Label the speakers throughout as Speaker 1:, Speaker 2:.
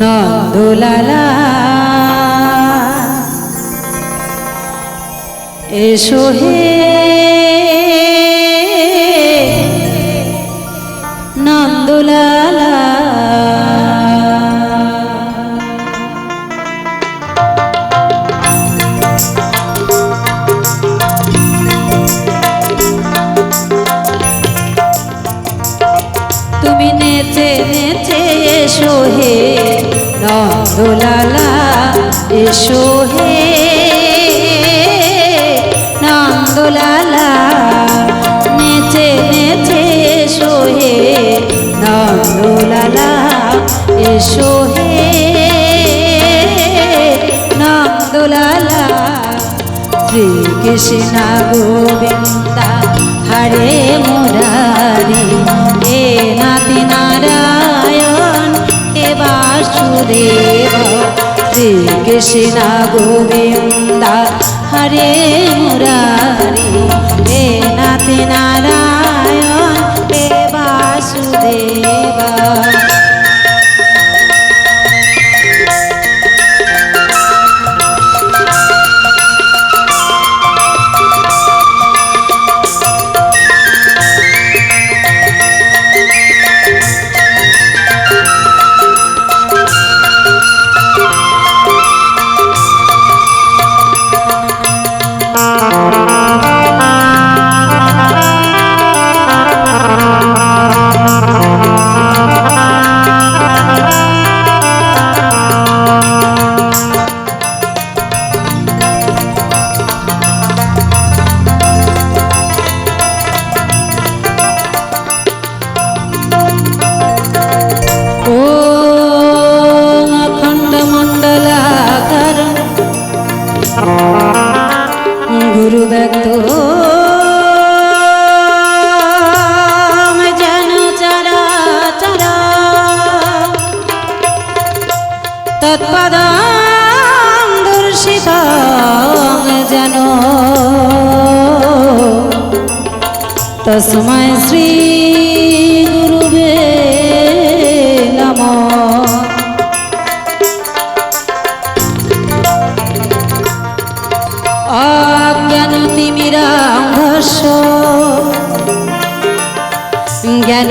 Speaker 1: নন্দলালা এসো হে নন্দলালা তুমি নেচে নেচে এসো হে নন্দলালা এসো হে নন্দলালা নেচে নেচে এসো হে নন্দলালা এসো হে নন্দলালা শ্রী কৃষ্ণ গোবিন্দা হরে মুরারি হে নাতি নারায়ণ হে বাসুদেব শ্রী কৃষ্ণ গোবিন্দা হরে মুরারি হে নাতি নারায়ণ তৎপদং তসময় শ্রী গুরুবে নম অজ্ঞান তিমিরা তিমিরাঙ্গস জ্ঞান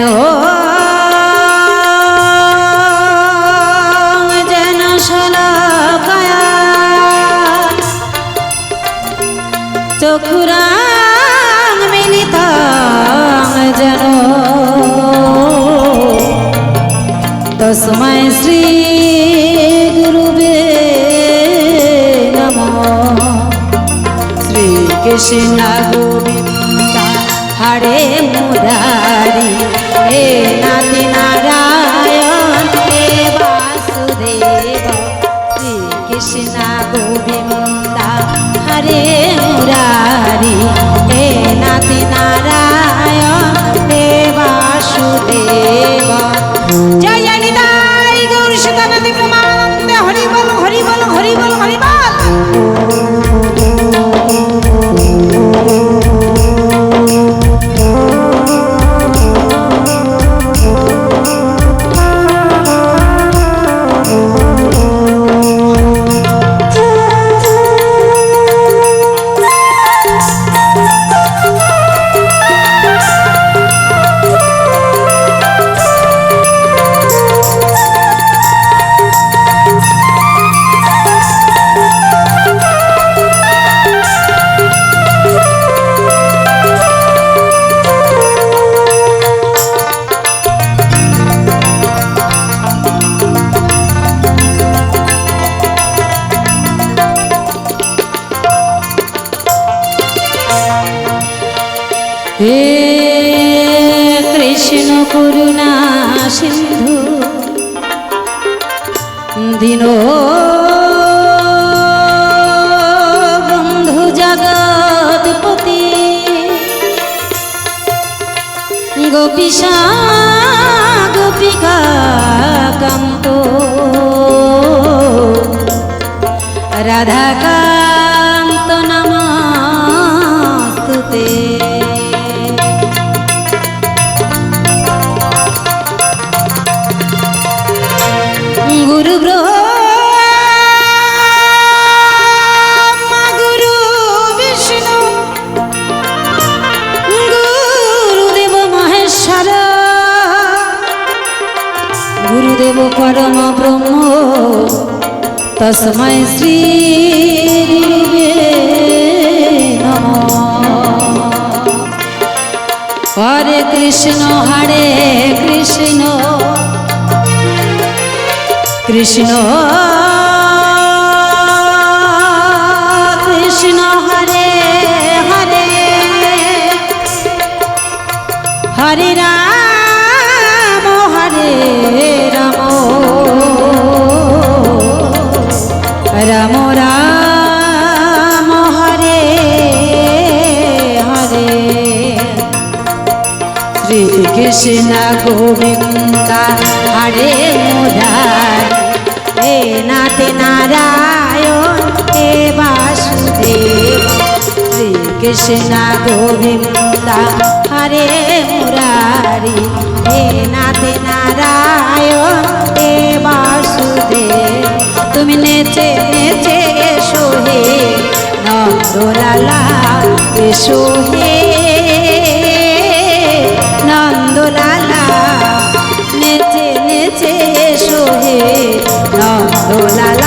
Speaker 1: চোখুরাং মিলিতাং যেন তসময় শ্রী গুরুবে নম শ্রী কৃষ্ণ গোবিন্দ হরে মুরারি হে নাতি নারায়ণ হে বাসুদেব শ্রী কৃষ্ণ গোবিন্দ হরে হে কৃষ্ণ করুণা সিন্ধু দিন বন্ধু জগৎপতি গোপিসা গোপিকা কান্ত রাধাকান্ত নমস্তুতে গুরু ব্রহ্মা গুরুদেব পরম ব্রহ্ম তসময় শ্রী হরে কৃষ্ণ হরে কৃষ্ণ কৃষ্ণ কৃষ্ণ হরে হরে হরে রাম হরে রাম রাম রাম হরে হরে শ্রী কৃষ্ণ গোবিন্দ হরে মুরারি হে নাতে নারায়ণ হে বাসুদেব কৃষ্ণা গোবিন্দা হরে মুরারি হে নাতে নারায়ণ হে বাসুদেব তুমি নেচে নেচে এসো হে নন্দলালা এসো হে নন্দলালা নেচে নেচে এসো হে 有那。